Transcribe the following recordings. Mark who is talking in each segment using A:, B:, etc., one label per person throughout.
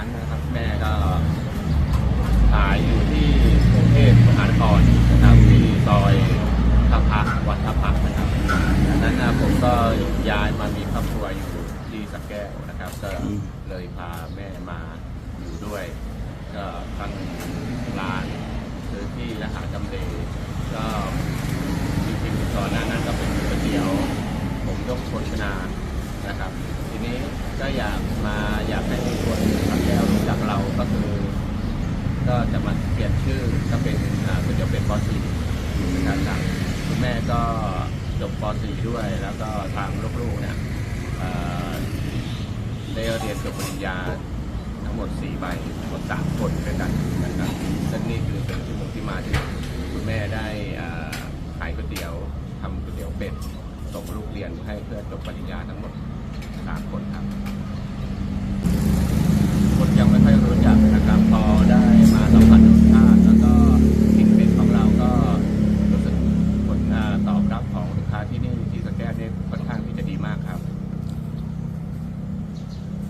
A: านนะครับ แม่ก็ขายอยู่ที่กรุงเทพมหานครนะครับที่ซอยท่าพักวัดท่าพักนะครับจากนั้นนะผมก็ย้ายมามีครอบครัวอยู่ที่สักแก้วนะครับ ก็เลยพาแม่มาอยู่ด้วย ก็ตั้งร้านซื้อที่และหาจำเลก็จริงๆก่อนหน้านั้นก็เป็นก๋วยเตี๋ยว ผมยกโภชนานะครับ ทีนี้ก็อยากมาอยากให้คนสักแก้วรู้จั ก็คือ ก็จะมาเปลี่ยนชื่อก็เป็นก๋วยเตี๋ยวเป็ดปอสีนะครับจากคุณแม่ก็จบปอสีด้วย แล้วก็ทางลูกๆเนี่ยเอ่อได้เรียนจบปริญญาทั้งหมด 4 ใบทั้งหมด3คนด้วยกันนะครับซึ่งนี่คือเป็นที่มุกที่มาที่คุณแม่ได้ขายก๋วยเตี๋ยวทำก๋วยเตี๋ยวเป็ดส่งลูกเรียนให้เพื่อจบปริญญาทั้งหมด 3 คน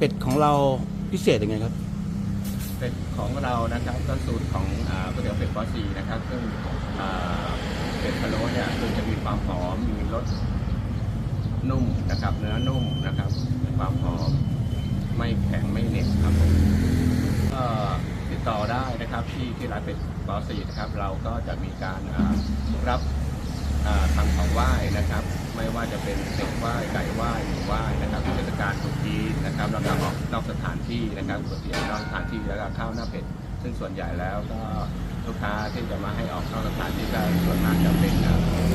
A: เป็ดของเรา
B: พิเศษยังไงครับ
A: เป็ดของเรานะครับก็สูตรของอ่าก๋วยเตี๋ยวเป็ดปอซีนะครับซึ่งอ่าเป็ดพะโล้เนี่ยคือจะมีความหอมมีรสนุ่มนะครับ เนื้อนุ่มนะครับมีความหอมไม่แข็งไม่เหน็บครับผมก็ติดต่อได้นะครับที่ที่ร้านเป็ดปอซีนะครับ เราก็จะมีการอ่ารับอ่าทำของไหว้นะครับ ไม่ว่าจะเป็นเป็ดไหว้ไก่ไหว้หมูไหว้นะครับเทศกาลตรุษจีนนะครับแล้วก็ออกนอกสถานที่นะครับก๋วยเตี๋ยวนอกสถานที่แล้วก็ข้าวหน้าเป็ดซึ่งส่วนใหญ่แล้วก็ลูกค้าที่จะมาให้ออกนอกสถานที่ก็ส่วนมากจะเป็น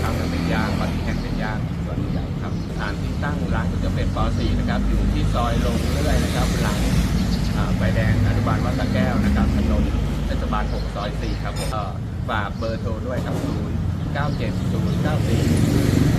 A: ข้าวหน้าเป็ดย่างปลาที่แห้งเป็ดย่างส่วนใหญ่ครับสถานที่ตั้งร้านก๋วยเตี๋ยวเป็ดปอสีนะครับอยู่ที่ซอยลงเรื่อยนะครับหลังอ่าไฟแดงอนุบาลวัดสะแก้วนะครับถนนเทศบาล6ซอย4ครับผมฝากเบอร์โทรด้วยครับ0 9 7 0 9 4